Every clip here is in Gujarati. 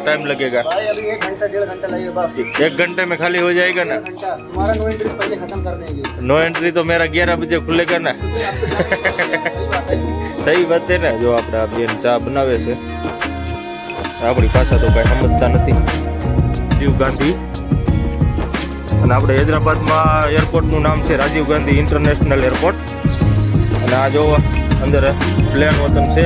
टाइम लगेगा भाई अभी एक घंटा डेढ़ घंटा लगेगा बस एक घंटे में खाली हो जाएगा ना एक घंटा तुम्हारा नो एंट्री पहले खत्म कर देंगे नो एंट्री तो मेरा ग्यारह बजे खुलेगा ना सही बात है સહી વાત છે ને જો આપણે આ બેન ચા બનાવે છે આપણી ભાષા તો કાંઈ સમજતા નથી રાજીવ ગાંધી અને આપણે હૈદરાબાદમાં એરપોર્ટનું નામ છે રાજીવ ગાંધી ઇન્ટરનેશનલ એરપોર્ટ અને આ જોવો અંદર પ્લેન વતન છે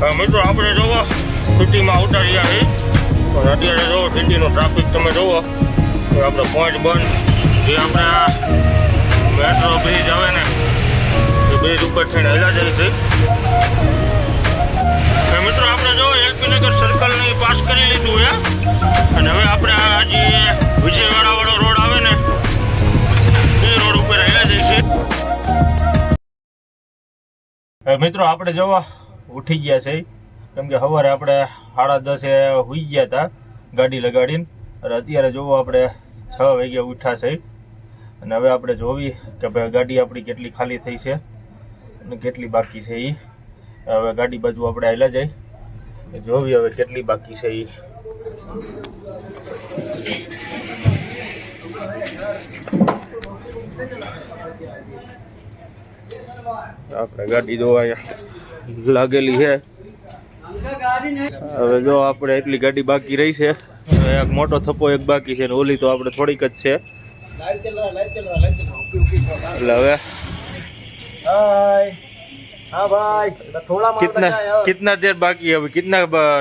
હા, મિત્રો આપણે જોવો સિટીમાં આવતા રહ્યા પણ અત્યારે જો સિટીનો ટ્રાફિક તમે જુઓ, તો આપણે પોઈન્ટ બંધ. જે આપણે મેટ્રો બ્રિજ આવે ને, એ બ્રિજ ઉપર થઈને હેલા જાય છે. મિત્રો, આપણે જો એલપીનગર નગર સર્કલ પાસ કરી લીધું હે અને હવે આપણે આ જે વિજયવાડા વાળો રોડ આવે ને, એ રોડ ઉપર હેલા છે. હવે મિત્રો, આપણે જવા ઉઠી ગયા છે. કેમ કે સવારે આપણે સાડા દસે હોઈ ગયા હતા ગાડી લગાડીને. અને અત્યારે જોવો આપણે છ વાગે ઉઠ્યા છે. અને હવે આપણે જોવી કે ભાઈ ગાડી આપણી કેટલી ખાલી થઈ છે અને કેટલી બાકી છે એ હવે ગાડી બાજુ આપણે આવેલા જાય. જોવી હવે કેટલી બાકી છે એ આપણે ગાડી જોવા લાગેલી છે. હવે જો આપણે એટલી ગાડી બાકી રહી છે. એક મોટો થપ્પો એક બાકી છે ને ઓલી તો આપણે થોડીક જ છે. એટલે હવે હાય हाँ भाई थोड़ा माल कितना बचा है और। कितना देर बाकी है अभी कितना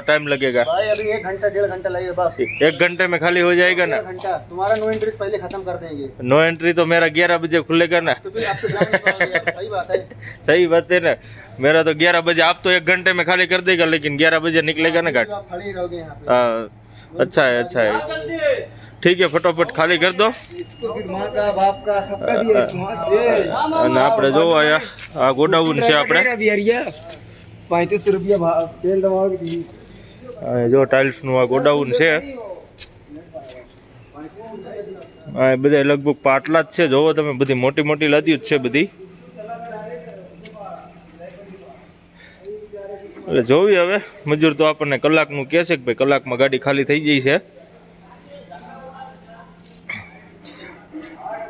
टाइम लगेगा भाई अभी एक घंटा डेढ़ घंटा लगेगा बस एक घंटे में खाली हो जाएगा ना डेढ़ घंटा तुम्हारा नो एंट्री पहले खत्म कर देंगे नो एंट्री तो मेरा ग्यारह बजे खुलेगा ना तो फिर आप तो जा नहीं पाओगे यार, सही बात है सही बात है ना मेरा तो ग्यारह बजे आप तो एक घंटे में खाली कर देगा लेकिन ग्यारह बजे निकलेगा ना गाड़ी आप खड़े ही रहोगे यहाँ पे हाँ अच्छा है अच्छा है ठीक है फटाफट खाली कर दो इसको फिर माँ का बाप का सबका दिया इस माँ से અને આપણે જોવો અહીંયા આ ગોડાઉન છે આપણે पैंतीस रुपया भाव तेल दबाओगे तो આ જો ટાઇલ્સનું આ ગોડાઉન છે આ બધા લગભગ પાટલા જ છે જોવો તમે બધી મોટી મોટી લાદીઓ જ છે બધી એટલે જોવી હવે મજૂર તો આપણને કલાકનું કહે છે કે ભાઈ કલાકમાં ગાડી ખાલી થઈ જાય છે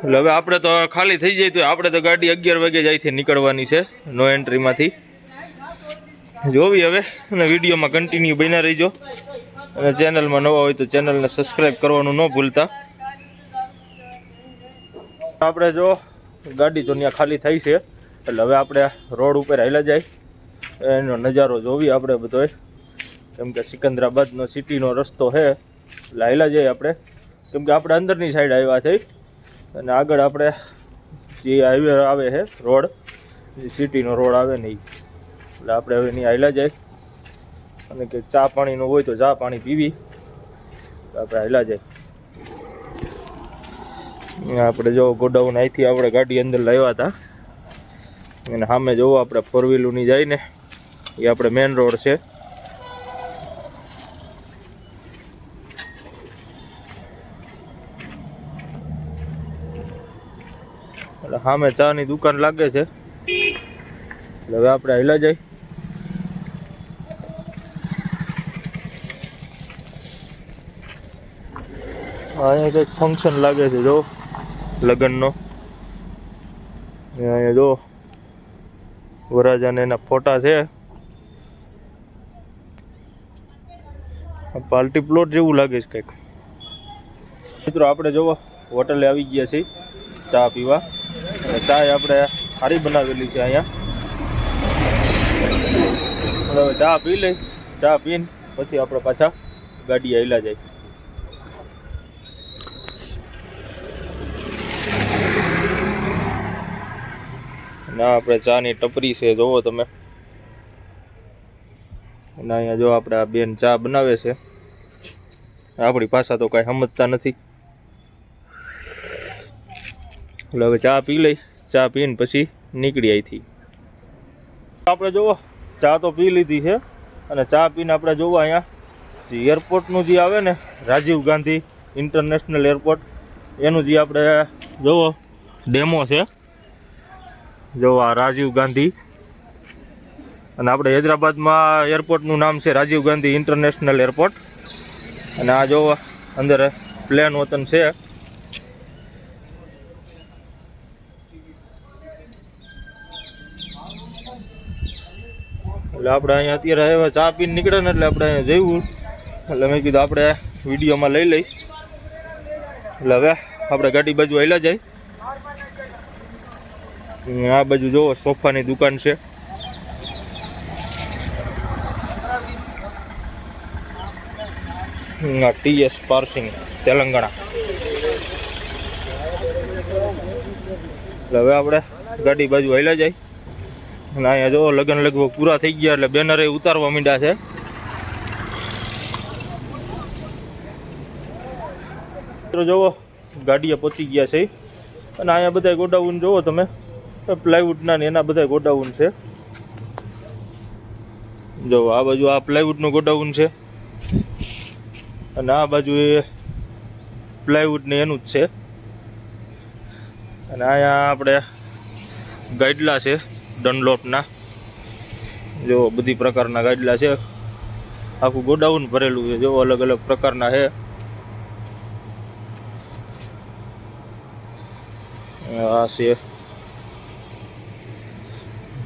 એટલે હવે આપણે તો ખાલી થઈ જાય તો આપણે તો ગાડી અગિયાર વાગે જ અહીંથી નીકળવાની છે નો એન્ટ્રીમાંથી જોવી હવે, અને વિડીયોમાં કન્ટિન્યુ બન્યા રહીજો. અને ચેનલમાં નવા હોય તો ચેનલને સબસ્ક્રાઈબ કરવાનું ન ભૂલતા. આપણે જો, ગાડી તો ત્યાં ખાલી થઈ છે, એટલે હવે આપણે રોડ ઉપર હાલ્યા જાય. એનો નજારો જોવી આપણે બધોય. કેમ કે સિકંદરાબાદનો સિટીનો રસ્તો છે, એટલે હાલ્યા જઈએ આપણે. કેમ કે આપણે અંદરની સાઈડ આવ્યા છે. અને આગળ આપણે જે હાઈવે આવે છે, રોડ જે સિટીનો રોડ આવે ને એ એટલે આપણે હવે એની હાલ્યા જાય. અને કે ચા પાણીનું હોય તો ચા પાણી પીવી. આપણે હાલ્યા જાય. આપણે જો ગોડાઉન અહીંથી આપણે ગાડી અંદર લાવ્યા હતા. અને સામે જોવો આપણે ફોર વ્હીલરની જાય ને, એ આપણે મેઇન રોડ છે. એટલે સામે ચાની દુકાન લાગે છે. એટલે હવે આપણે હેલા જાય. અહીંયા કંઈક ફંક્શન લાગે છે, જો. લગ્નનો. અહીંયા જો. વરાજાને એના ફોટા છે. પાર્ટી પ્લોટ જેવું લાગે છે કંઈક. મિત્રો, આપણે જોવો, હોટલે આવી ગયા છીએ. ચા પીવા. અને ચા એ આપણે સારી બનાવેલી છે અહીંયા. હવે ચા પી લઈ, ચા પીને પછી આપણે પાછા ગાડી આવેલા જાય. ના આપણે ચાની ટપરી છે, જોવો તમે. અને અહીંયા જો આપણે આ બેન ચા બનાવે છે. આપણી ભાષા તો કાંઈ સમજતા નથી. એટલે હવે ચા પી લઈ. ચા પીને પછી નીકળી અહીંથી આપણે જોવો, ચા તો પી લીધી છે. અને ચા પીને આપણે જોવો અહીંયા, જે એરપોર્ટનું જે આવે ને, રાજીવ ગાંધી ઇન્ટરનેશનલ એરપોર્ટ એનું જે આપણે જોવો ડેમો છે. જોવા રાજીવ ગાંધી. અને આપણે હૈદરાબાદમાં એરપોર્ટનું નામ છે રાજીવ ગાંધી ઇન્ટરનેશનલ એરપોર્ટ અને આ જો અંદર પ્લેન વતન છે. એટલે આપણે અહીંયા અત્યારે આવ્યા ચા પીને નીકળે ને એટલે આપણે અહીંયા જવું એટલે મેં કીધું આપણે વિડીયોમાં લઈ લઈ. એટલે હવે આપણે ગાડી બાજુ આવેલા જાય. આ બાજુ જોવો, સોફાની દુકાન છે. TS passing, Telangana. એટલે હવે આપણે ગાડી બાજુ હાલ્યા જાય. અને અહીંયા જો લગ્ન લગભગ પૂરા થઈ ગયા એટલે બેનરે ઉતારવા માંડ્યા છે. મિત્રો જુઓ, ગાડીએ પહોંચી ગયા છે. અને અહીંયા બધા ગોડાઉન જુઓ તમે પ્લાયવુડના ને એના બધા ગોડાઉન છે. જો આ બાજુ આ પ્લાયવુડનું ગોડાઉન છે. અને આ બાજુ એ પ્લાયવુડ ને એનું જ છે. અને અહીંયા આપણે ગાઈડલા છે. ડનલોપના જો બધી પ્રકારના ગાડલા છે. આખું ગોડાઉન ભરેલું છે. જો અલગ અલગ પ્રકારના છે. આ છે.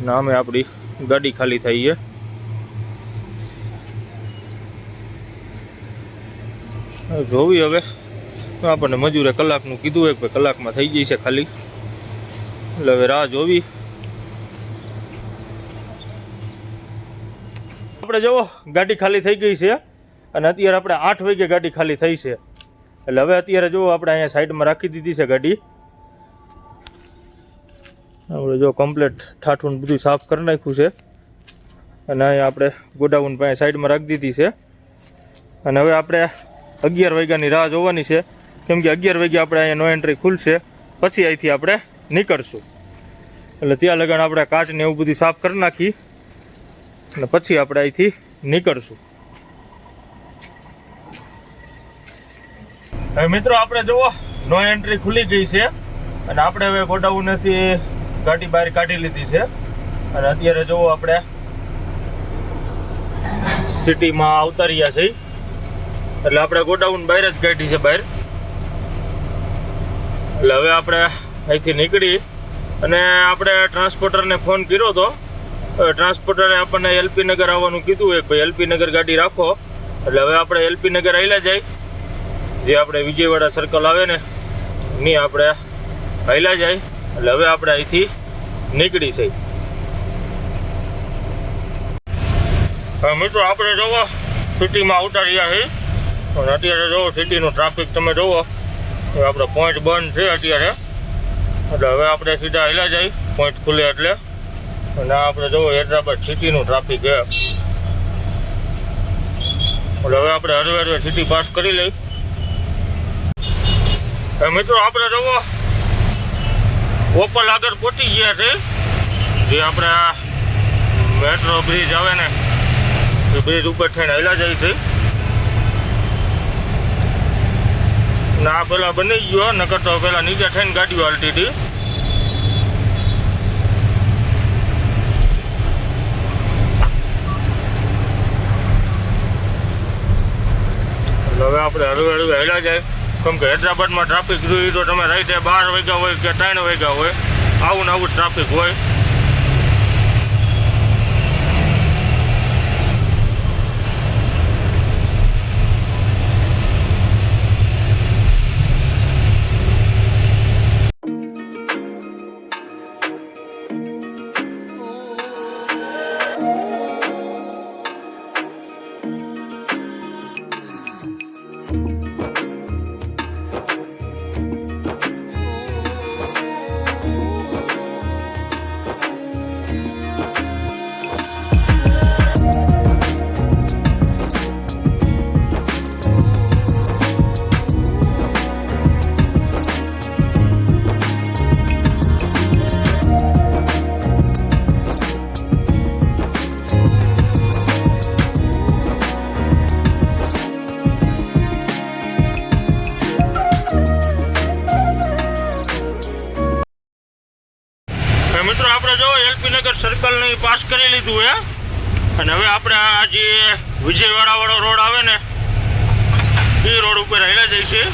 નામે આપણી ગાડી ખાલી થઈ છે. જોવી હવે. આપણને મજૂરે કલાકનું કીધું હોય કલાકમાં થઈ જશે ખાલી. એટલે હવે રાહ જોવી. આપણે જુઓ, ગાડી ખાલી થઈ ગઈ છે અને અત્યારે આપણે આઠ વાગે ગાડી ખાલી થઈ છે. એટલે હવે અત્યારે જુઓ, આપણે અહીંયા સાઈડમાં રાખી દીધી છે ગાડી. આપણે જો કમ્પ્લેટ ઠાઠું બધું સાફ કરી નાખ્યું છે. અને અહીંયા આપણે ગોડાઉન પાસે સાઈડમાં રાખી દીધી છે. અને હવે આપણે અગિયાર વાગ્યાની રાહ જોવાની છે. કેમ કે અગિયાર વાગ્યા આપણે અહીંયા નો એન્ટ્રી ખુલશે. પછી અહીંથી આપણે નીકળશું. એટલે ત્યાં લગન આપણે કાચને એવું બધું સાફ કરી નાખી. અને પછી આપણે અહીંથી નીકળશું. મિત્રો, આપણે જુઓ નો એન્ટ્રી ખુલી ગઈ છે. અને આપણે હવે ગોડાઉનેથી ગાડી બહાર કાઢી લીધી છે. અને અત્યારે જુઓ આપણે સિટીમાં આવતા રહ્યા છીએ. એટલે આપણે ગોડાઉન બહાર જ કાઢી છે બહાર. એટલે હવે આપણે અહીંથી નીકળી અને આપણે ટ્રાન્સપોર્ટરને ફોન કર્યો હતો ટ્રાન્સપોર્ટરે આપણને એલપી નગર આવવાનું કીધું એક ભાઈ એલપી નગર ગાડી રાખો. એટલે હવે આપણે એલપી નગર આવેલા જાય. જે આપણે વિજયવાડા સર્કલ આવે ને, ની આપણે હાલ્યા જાય. એટલે હવે આપણે અહીંથી નીકળી છે હવે મિત્રો, આપણે જોવો સિટીમાં આવતા રહ્યા છીએ. અને અત્યારે જોવો સિટીનું ટ્રાફિક તમે જોવો આપણો પોઈન્ટ બંધ છે અત્યારે. એટલે હવે આપણે સીધા હાલ્યા જાય પોઈન્ટ ખુલે એટલે. અને આપણે જોવો હૈદરાબાદ સિટીનું ટ્રાફિક છે. હવે આપણે હરવે હરવે સિટી પાસ કરી લઈ. મિત્રો, આપણે જોવો ઓપલ આગળ પહોંચી ગયા છે. જે આપણે મેટ્રો બ્રિજ આવે ને, એ બ્રિજ ઉપર થઈને હેલા જાય છે. ના પેલા બની ગયો, નકર તો પેલા નીચે થઈને ગાડીઓ હાલતી હતી. એટલે હવે આપણે હળવે હળવે હેલા જાય. કેમ કે હૈદરાબાદમાં ટ્રાફિક જોઈએ તો તમે રાઈટે બાર વાગ્યા હોય કે ત્રણ વાગ્યા હોય, આવું ને આવું ટ્રાફિક હોય. મિત્રો આપણે જો એલપી નગર સર્કલની પાસ કરી લીધું હે. અને હવે આપણે આ જે વિજયવાડાવાળો રોડ આવે ને, એ રોડ ઉપર હેલા જઈએ છીએ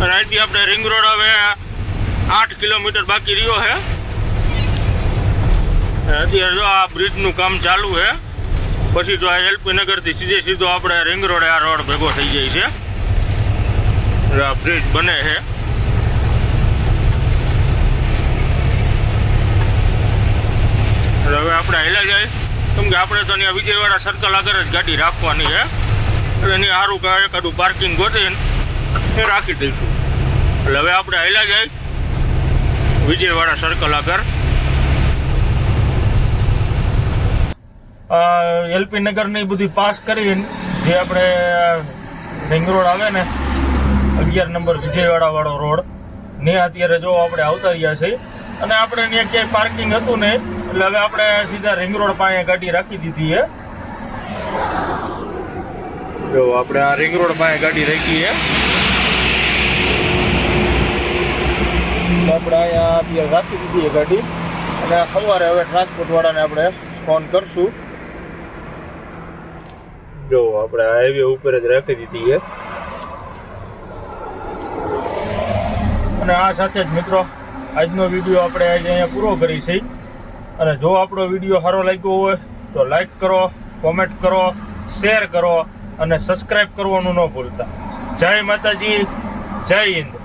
અને અહીંથી આપણે રિંગ રોડ હવે આઠ કિલોમીટર બાકી રહ્યો છે અત્યારે જો આ બ્રિજનું કામ ચાલુ છે પછી જો આ એલપી નગરથી સીધે સીધો આપણે રિંગ રોડે આ રોડ ભેગો થઈ જાય છે. આ બ્રિજ બને છે. હવે આપણે હેલા જાય. કેમ કે આપણે તો અહીંયા વિજયવાડા સર્કલ આગળ જ ગાડી રાખવાની છે. એટલે એની સારું કહે એકાદું પાર્કિંગ ગોતીને એ રાખી દઈશું. એટલે હવે આપણે હેલા જાય. વિજયવાડા સર્કલ આગળ. એલપી નગરની બધી પાસ કરીને જે આપણે રિંગ રોડ આવે ને, અગિયાર નંબર વિજયવાડા વાળો રોડ ને અત્યારે જો આપણે આવતા રહ્યા છીએ. અને આપણે ત્યાં ક્યાંય પાર્કિંગ હતું ને એટલે હવે આપણે સીધા રિંગ રોડ પાસે ગાડી રાખી દીધી છે. જો, આપણે આ રિંગ રોડ પાસે ગાડી રાખી છે. આપણે અહીંયા અત્યારે રાખી દીધી છે ગાડી. અને સવારે હવે ટ્રાન્સપોર્ટવાળાને આપણે ફોન કરશું. જો, આપણે હાઈવે ઉપર જ રાખી દીધી છે. અને આ સાથે જ મિત્રો, આજનો વીડિયો આપણે આજે અહીંયા પૂરો કરી અને જો આપણો વીડિયો સારો લાગ્યો હોય તો લાઈક કરો કોમેન્ટ કરો શેર કરો અને સબસ્ક્રાઈબ કરવાનું ન ભૂલતા. જય માતાજી, જય હિન્દ.